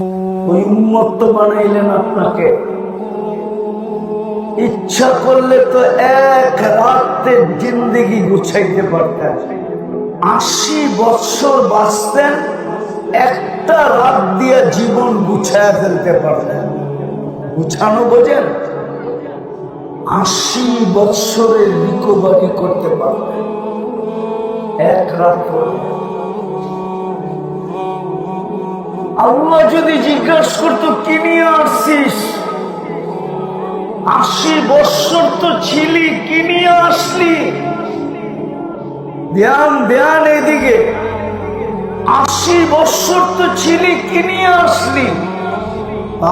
ওই উন্মত্ত বানাইলেন আপনাকে। ইচ্ছা করলে তো এক রাতে জিন্দিগি গুছাইতে পারতেন। আশি বৎসর বাঁচতেন, একটা রাত দিয়ে জীবন গুছায় ফেলতে পারতেন। গুছানো বোঝেন? আশি বৎসরের রিকভারি করতে পারতেন। এক রাত আল্লাহ যদি জিজ্ঞাসা করতো, কি নিয়ে আসছিস? আশি বৎসর তো ছিলি, কি নিয়ে আসলি? ধ্যান ধ্যান এদিকে। আশি বৎসর তো ছিলি, কি নিয়ে আসলি?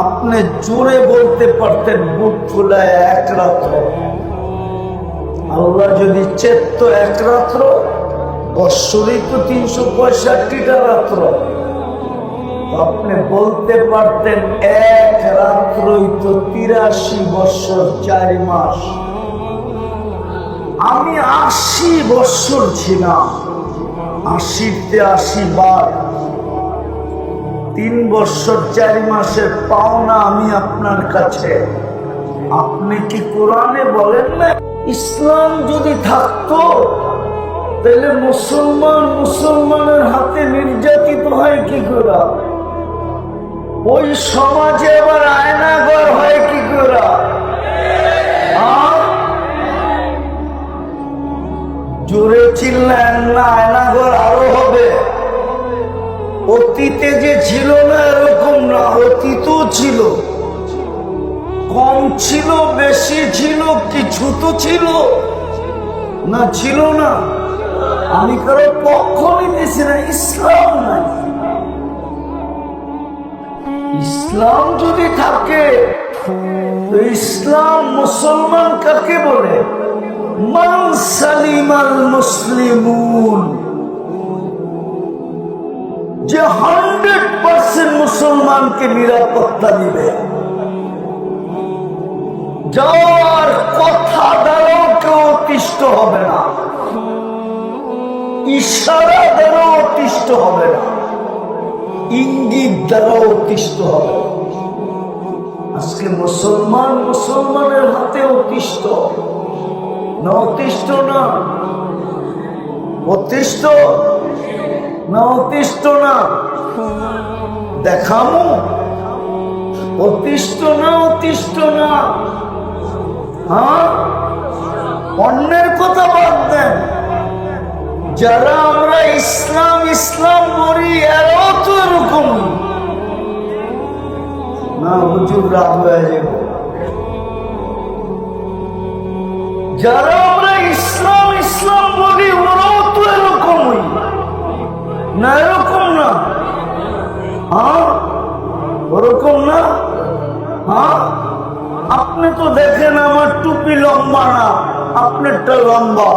আপনি জোরে বলতে পারতেন, বুক ফুলায় এক রাত্র। আল্লাহ যদি চেত এক রাত্র, বৎসরই তো তিনশো পঁয়ষট্টিটা রাত্র। আপনি বলতে পারতেন এক রাত্রই তো তিরাশি বছর, চার মাস। আমি আশি বছর ছিলাম, আশিতে আশি বার। তিন বছর, চার মাসের পাওনা আমি আপনার কাছে। আপনি কি কোরআনে বলেন না, ইসলাম যদি থাকতো, তাহলে মুসলমান মুসলমানের হাতে নির্যাতিত হয় কি করে? ওই সমাজে আবার আয়নাগর হয় কি করে? জোরে চিল্লেন না, আয়নাগর আরও হবে। অতীতে যে ছিল না এরকম না, অতীতও ছিল। কম ছিল, বেশি ছিল, কিছু তো ছিল। না ছিল না। আমি কারও পক্ষ নিতেছি না, ইসলাম নাই। ইসলাম যদি থাকে ইসলাম মুসলমান কাকে বলে? মান সালিমাল মুসলিমুন। যে হান্ড্রেড পার্সেন্ট মুসলমানকে নিরাপত্তা দিবে। যার কথা দ্বারাও কেউ অতিষ্ঠ হবে না। ইশারা দ্বারাও অতিষ্ঠ হবে না। ইঙ্গিত দ্বারাও অতিষ্ঠ হবে। আজকে মুসলমান মুসলমানের হাতে অতিষ্ঠ। না অতিষ্ঠ না? অতিষ্ঠ? না অতিষ্ঠ না? দেখামো? অতিষ্ঠ না অতিষ্ঠ না? হ্যাঁ? অন্যের কথা বাদ দেন। যারা আমরা ইসলাম ইসলাম বলি না হয়ে যাবে। যারা আমরা ইসলাম ইসলাম বলি ওরাও তো এরকমই। না, এরকম না। হ্যাঁ? ওরকম না? হ্যাঁ? আপনি তো দেখেন আমার টুপি লম্বা না, আপনারটা লম্বা।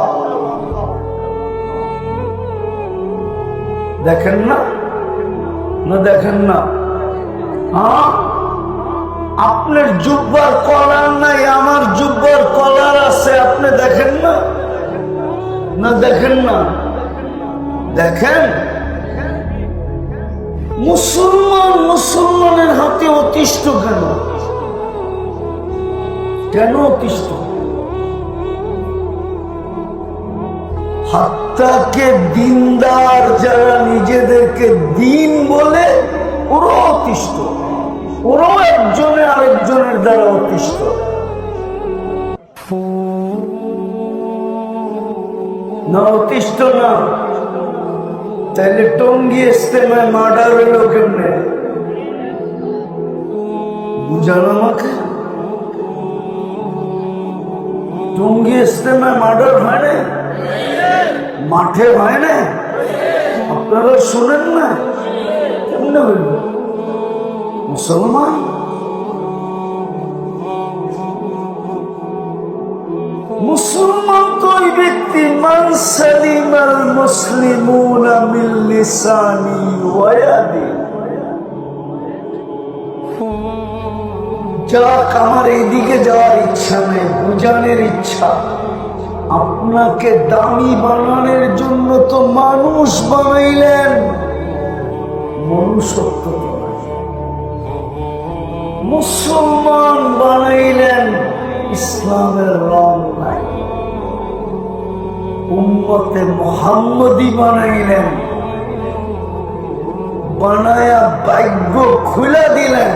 দেখেন না? না দেখেন না? হ্যাঁ? আপনার জুব্বার কলার নাই, আমার জুব্বার কলার আছে, আপনি দেখেন না? না দেখেন না? দেখেন? মুসলমান মুসলমানের হাতে অতিষ্ঠ কেন? কেন অতিষ্ঠ? হাত্তাকে দিনদার যারা নিজেদেরকে দিন বলে, ওরাও অতিষ্ঠ। ওরাও একজনে আরেকজনের দ্বারা অতিষ্ঠ। না অতিষ্ঠ না। তাহলে টঙ্গি ইস্তেমায় মার্ডার হইল কেমনে? বুঝান আমাকে? টঙ্গি ইস্তেমায় মার্ডার হয় না মাঠে হয় না আপনারা শোনেন না? কেমনে হইল? মুসলমান? মুসলমান তো ওই ব্যক্তি, মান সালিমাল আমার যাওয়ার ইচ্ছা নেই, বুঝানোর ইচ্ছা। আপনাকে দামি বানানোর জন্য তো মানুষ বানাইলেন। মনুষ্যত্ব। মুসলমান বানাইলেন ইসলামের রং নাই। উম্মতে মোহাম্মদী বানাইলেন। বানায়া ভাগ্য খুলে দিলেন।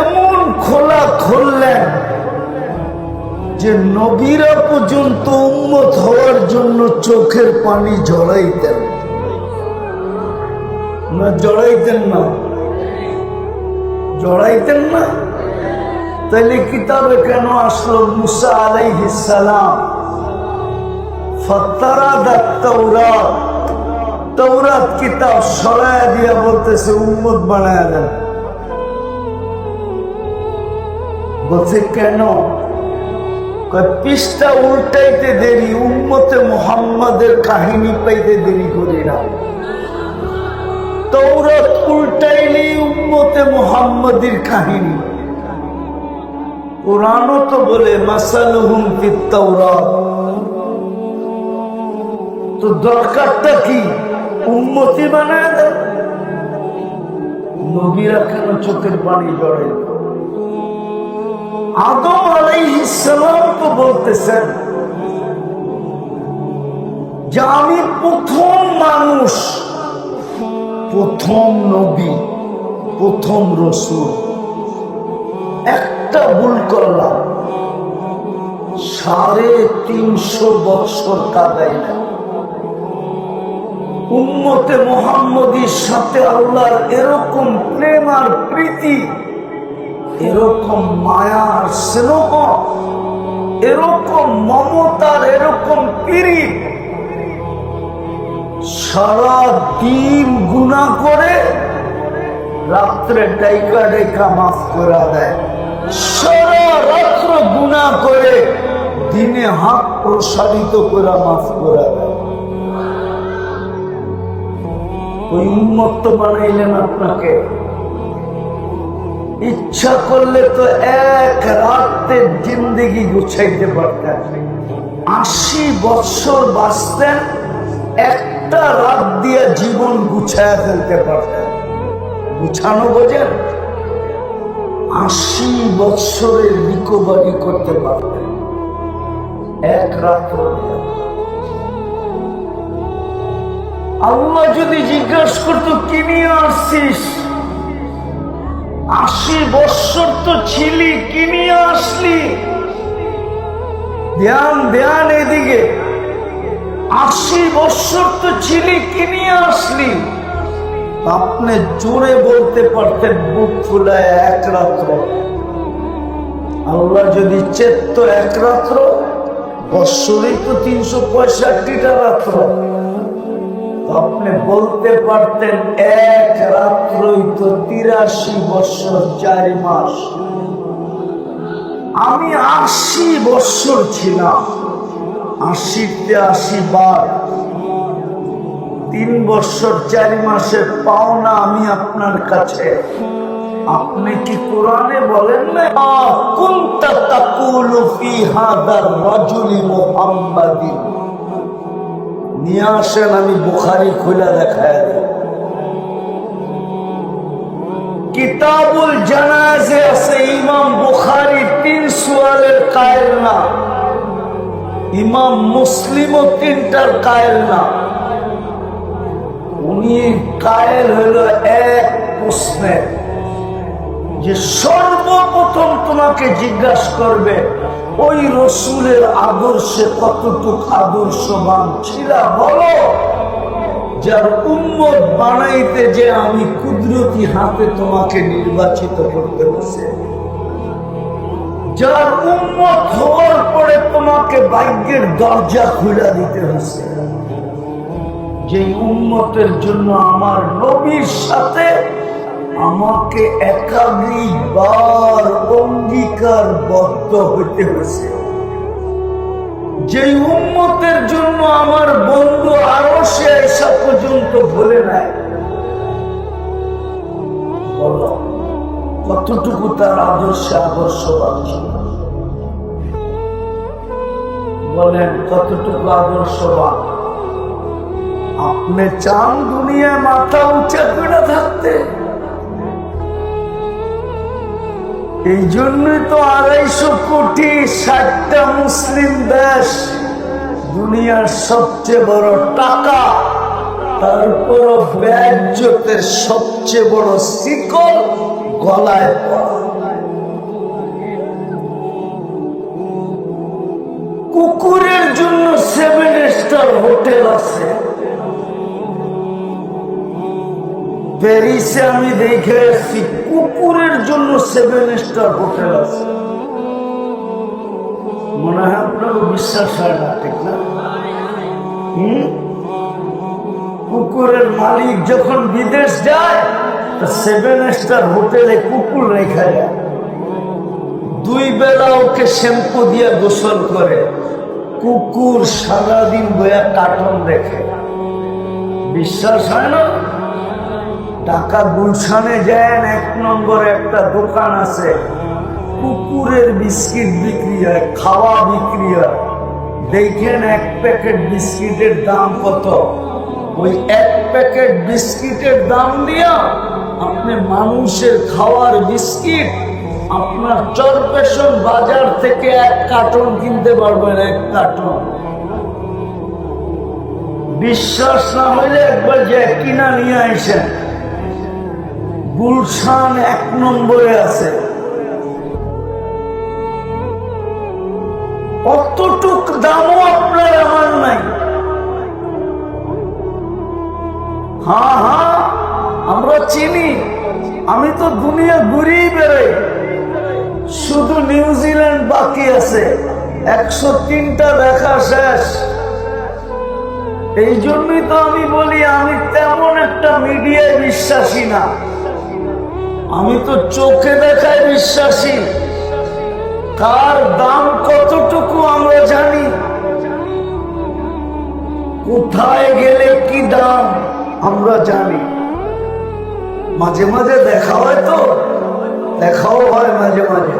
এমন খোলা খুললেন যে নবীরা পর্যন্ত উন্মত হওয়ার জন্য চোখের পানি জড়াইতেন না জড়াইতেন না। জড়াইতেন না। তাহলে কিতাবে কেন আসলো মুসা আলাইহিস সালাম? ফতারা তৌরাত তৌরাত কিতাব সরায় দিয়া বলতেছে, উম্মত বানায় দেন। বলছে, কেন? পৃষ্ঠা উল্টাইতে দেরি, উম্মতে মোহাম্মদের কাহিনী পাইতে দেরি করি না। তৌরত উল্টাইলেই উম্মতে মোহাম্মদের কাহিনী। কোরআনও তো বলে, মাসালুহুম তো দরকারটা কি? উন্মতি বানায় দেন নবীরা কেন চোখের পানি জড়ে আদম আলাইহিসসালাম তো বলতেছেন যে আমি প্রথম মানুষ প্রথম নবী, প্রথম রসুল। একটা ভুল করলাম। সাড়ে তিনশো বৎসর কাদাই না উম্মতে মোহাম্মদীর সাথে আল্লাহর এরকম প্রেম আর প্রীতি, এরকম মায়ার স্নেহ, এরকম মমতার এরকম পিরিত সারা দিন গুণা করে রাত্রে ডাইকা ডাইকা মাফ করে দেয়। সারা রাত্র গুণা করে দিনে হাত প্রসারিত করে মাফ করে দেয়। ওই উন্মত্ত বানাইলেন আপনাকে। ইচ্ছা করলে তো এক রাতে জিন্দগি গুছাইতে পারতেন। আশি বৎসর বাঁচতেন একটা রাত দিয়ে জীবন গুছায় ফেলতে পারতেন গুছানো বোঝেন আশি বৎসরের রিকভারি করতে পারতেন এক রাত্র আল্লাহ যদি জিজ্ঞাসা করতো, কি নিয়ে আসছিস? আশি বৎসর তো ছিলি, কি নিয়ে আসলি? ধ্যান ধ্যান এদিকে। আশি বৎসর তো ছিলি কি নিয়ে আসলি। আপনি জোরে বলতে পারতেন বুক ফুলায় এক রাত্র। আল্লাহ যদি চেত এক রাত্র বৎসরই তো তিনশো পঁয়ষট্টিটা রাত্র। আপনি বলতে পারতেন এক রাত্রই তো তিরাশি বছর চার মাস। আমি আশি বছর ছিলাম। আশিতে আশি বার। তিন বছর, চার মাসের পাওনা আমি আপনার কাছে। আপনি কি কোরআনে বলেন না? নিয়ে আসেন, আমি বুখারি খুলে দেখায় কিতাবুল জানাজে আছে ইমাম বুখারি তিন সুয়ালের কায়েল না ইমাম মুসলিমও তিনটার কায়েল না। উনি কায়েল হলো এক প্রশ্নের যে সর্বপ্রথম তোমাকে জিজ্ঞাসা করবে, ওই রসুলের আদর্শে কতটুক আদর্শবান ছিল বলো। যার উম্মত বানাইতে যে আমি কুদরতি হাতে তোমাকে নির্বাচিত করতে বসে। যার উম্মত হওয়ার পরে তোমাকে ভাগ্যের দরজা খুলে দিতে হচ্ছে যে উম্মতের জন্য আমার নবীর সাথে আমাকে একাধিকবার অঙ্গীকার বদ্ধ হইতে হয়েছে। যে উন্মতের জন্য আমার বন্ধু আরও সে এসা পর্যন্ত ভুলে নাই। বলো। কতটুকু তার আদর্শে আদর্শবান বলেন, কতটুকু আদর্শবান আপনি চান দুনিয়ায় মাথা উঁচা করে থাকতে। এই জন্যই তো আড়াইশো কোটি, ষাটটা মুসলিম দেশ দুনিয়ার সবচেয়ে বড় টাকা তারপর ব্যাজ্যতের সবচেয়ে বড় শিকল কুকুরের জন্য সেভেন স্টার হোটেল আছে। প্যারিসে আমি দেখে এসেছি কুকুরের জন্য সেভেন স্টার হোটেল আছে। মনে হয় আপনারও বিশ্বাস হয় না, ঠিক না? কুকুরের মালিক যখন বিদেশ যায় সেভেন স্টার হোটেলে কুকুর রেখা দুই বেলা ওকে শ্যাম্পু দিয়ে গোসল করে। কুকুর সারাদিন বয়া কার্টুন দেখে। বিশ্বাস হয় না? টাকা গুলশানে যায় এক নম্বরে একটা দোকান আছে। কুকুরের বিস্কিট বিক্রি হয়, খাওয়া বিক্রি হয়। দেখেন এক প্যাকেট বিস্কিটের দাম কত। ওই এক প্যাকেট বিস্কিটের দাম দিয়া আপনি মানুষের খাওয়ার বিস্কিট, আপনার চরপেশন বাজার থেকে এক কার্টন কিনতে পারবেন, এক কার্টন। বিশ্বাস না হইলে একবার যে কিনা নিয়ে আসেন গুলশান এক নম্বরে আছে। অতটুক দামও আপনার আমার নাই। হা হ্যাঁ আমরা চিনি। আমি তো দুনিয়া ঘুরেই বেরোই শুধু নিউজিল্যান্ড বাকি আছে। একশো তিনটা দেখা শেষ। এই জন্যই তো আমি বলি, আমি তেমন একটা মিডিয়ায় বিশ্বাসী না। আমি তো চোখে দেখায় বিশ্বাসী। কার দাম কতটুকু আমরা জানি। কোথায় গেলে কি দাম আমরা জানি। মাঝে মাঝে দেখা হয় তো, দেখাও হয় মাঝে মাঝে।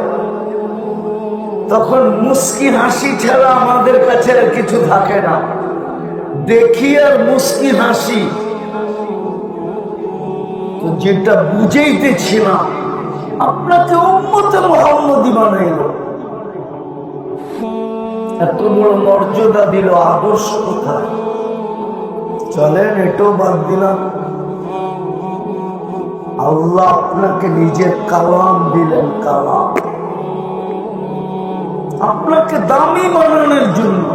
তখন মুস্কি হাসি ছাড়া আমাদের কাছে আর কিছু থাকে না। দেখি আর মুস্কি হাসি। তো যেটা বুঝেইতেছিলাম, আপনাকে উম্মতে মোহাম্মদী বানাইল। এত বড় মর্যাদা দিল আদর্শ কোথায়? চলেন, এটাও বাদ দিলাম। আল্লাহ আপনাকে নিজের কালাম দিলেন কালাম। আপনাকে দামি বানানোর জন্য।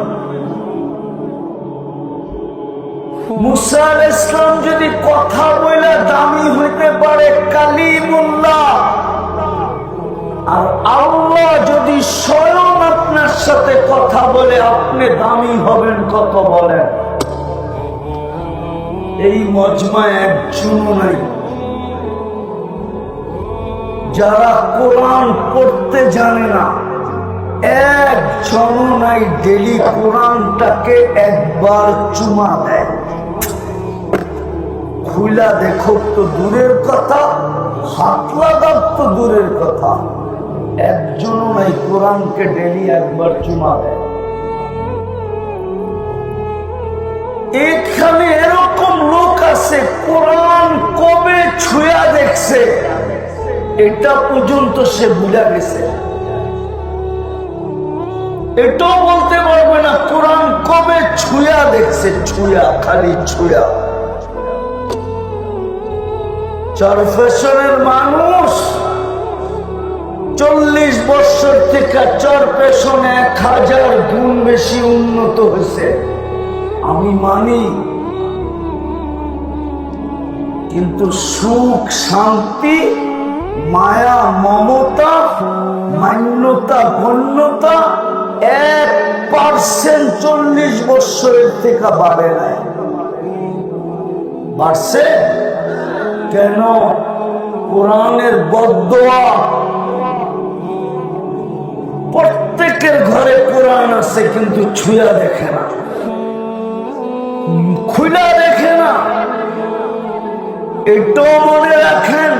মুসা ইসলাম যদি কথা বলে দামি হইতে পারে কালিমুল্লাহ। আর আল্লাহ যদি স্বয়ং আপনার সাথে কথা বলে আপনি দামি হবেন কত বলেন? এই মজমায় একজনও নাই। যারা কোরআন পড়তে জানে না একজনও নাই ডেলি কোরআনটাকে একবার চুমা দেয়। খুলা দেখো তো দূরের কথা, হাত লাগাব তো দূরের কথা। একজনও নাই কোরআনকে ডেলি একবার চুমা দেয়। এখানে এরকম লোক আছে, কোরআন কবে ছুঁয়া দেখছে? এটা পর্যন্ত সে বুঝা গেছে। এটাও বলতে পারবে না, কোরআন কবে ছুঁয়া দেখছে, ছুঁয়া, খালি ছুঁয়া। চরফেশনের মানুষ চল্লিশ বছর থেকে চরপেশন এক হাজার গুণ বেশি উন্নত হয়েছে, আমি মানি। কিন্তু সুখ, শান্তি মায়া, মমতা, মান্যতা গণ্যতা এক পার্সেন্ট চল্লিশ বৎসরের থেকে বাড়ে নাই। বাড়ছে? কেন? কোরআনের বদোয়া প্রত্যেকের ঘরে কোরআন আছে, কিন্তু ছুঁয়া দেখে না। খুলা দেখে না। এটাও মনে রাখেন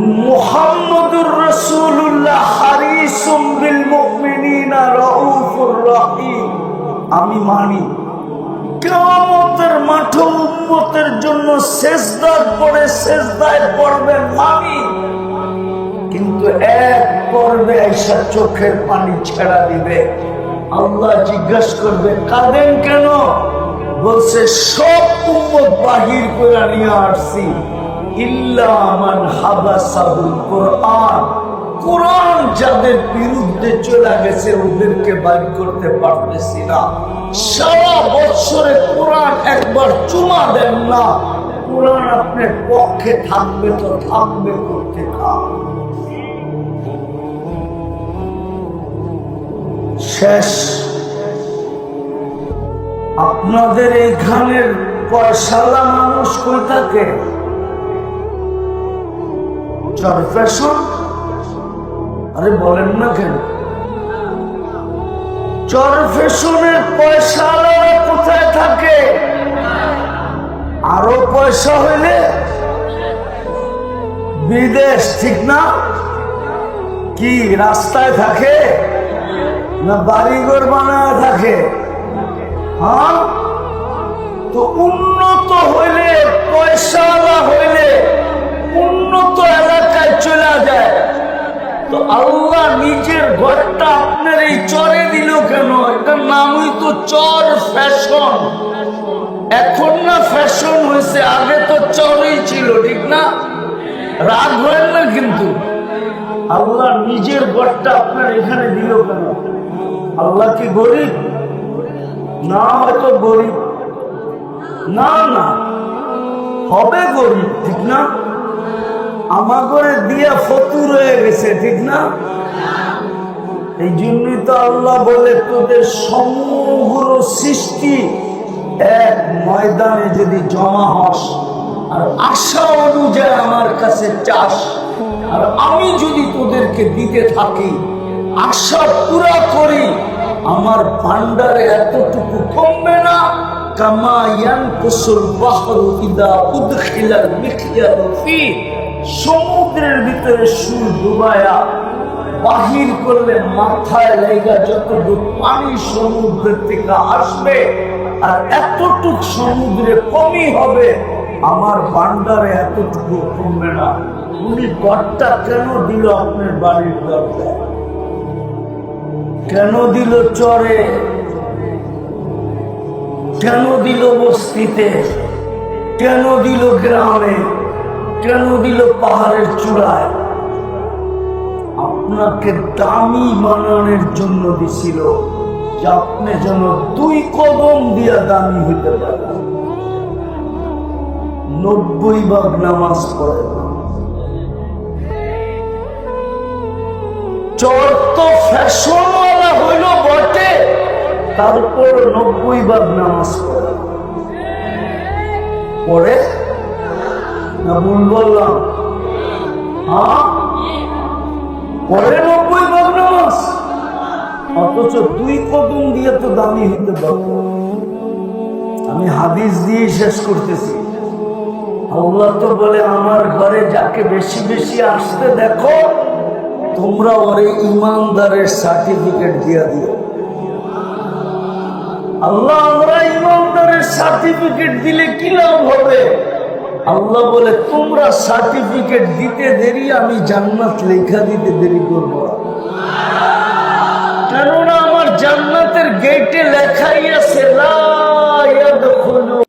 মুহাম্মদুর রসুল্লাহ হারিসুম বিল মুমিনিনা রাউফুর আমি মানি কেমতের মাঠে উম্মতের জন্য শেষদার পরে শেষদায় পড়বেন মানি। কিন্তু এক পর্বে আইসা চোখের পানি ছেড়া দিবে। আল্লাহ জিজ্ঞাসা করবে, কাঁদেন কেন? বলছে, সব উম্মত বাহির করে নিয়ে আসছি। শেষ। আপনাদের এইখানের পয়সালা মানুষ কই থাকে? আরে বলেন না কেন? কোথায় থাকে? আরও পয়সা হইলে বিদেশ, ঠিক না? কি, রাস্তায় থাকে না বাড়িঘর বানায় থাকে? হ্যাঁ? তো উন্নত হইলে পয়সাওয়ালা হইলে উন্নত এলাকায় চলে যায়। তো আল্লাহ নিজের ঘরটা আপনার এই চরে দিল কেন? এটার নামই তো চর ফ্যাশন। এখন না ফ্যাশন হয়েছে, আগে তো চরই ছিল, ঠিক না? রাগ হয় না কিন্তু। আল্লাহ নিজের ঘরটা আপনার এখানে দিল কেন? আল্লাহ কি গরিব? না হয়তো গরিব। না না। হবে গরিব, ঠিক না? আমাগরে দিয়া ফতুর হয়ে গেছে, ঠিক না? এই জন্যই তো আল্লাহ বলে, তোদের সমগ্র সৃষ্টি এক ময়দানে যদি জমা হস, আর আশা অনুযায়ী আমার কাছে চাষ আর আমি যদি তোদেরকে দিতে থাকি, আশা পুরা করি, আমার ভান্ডারে এতটুকু কমবে না। কামা ইয়ানকুসুল বাহরু ইদা উদখিলাল মিখয়ালু ফি। সমুদ্রের ভিতরে সুর ডুবায়া বাহির করলে মাথায় লেগা যতটুকু পানি সমুদ্রের থেকে আসবে আর এতটুক সমুদ্রে কমই হবে, আমার ভান্ডারে এতটুকু কমবে না। উনি গড়টা কেন দিল আপনার বাড়ির দরজায়? কেন দিল চরে? কেন দিল বস্তিতে? কেন দিল গ্রামে? কেন দিল পাহাড়ের চূড়ায়? আপনাকে দামি বানানোর জন্য দিছিল যে আপনি যেন দুই কদম দিয়া দামি হইতে পারেন। নব্বই ভাগ নামাজ পড়ে চর তো ফ্যাশনওয়ালা হইল বটে, তারপর নব্বই ভাগ নামাজ পড়ে পড়ে না ভুল বললাম? হ্যাঁ? পরে নব্বই ভাগ অথচ দুই কদম দিয়ে তো দামি হতে পারব আমি হাদিস দিয়ে শেষ করতেছি। আল্লাহ তো বলে, আমার ঘরে যাকে বেশি বেশি আসতে দেখো, তোমরা ওরে ইমানদারের সার্টিফিকেট দিয়ে দিও। আল্লাহ, আমরা ইমানদারের সার্টিফিকেট দিলে কি লাভ হবে? আল্লাহ বলে, তোমরা সার্টিফিকেট দিতে দেরি, আমি জান্নাত লেখা দিতে দেরি করব কেননা আমার জান্নাতের গেটে লেখাই আছে, লা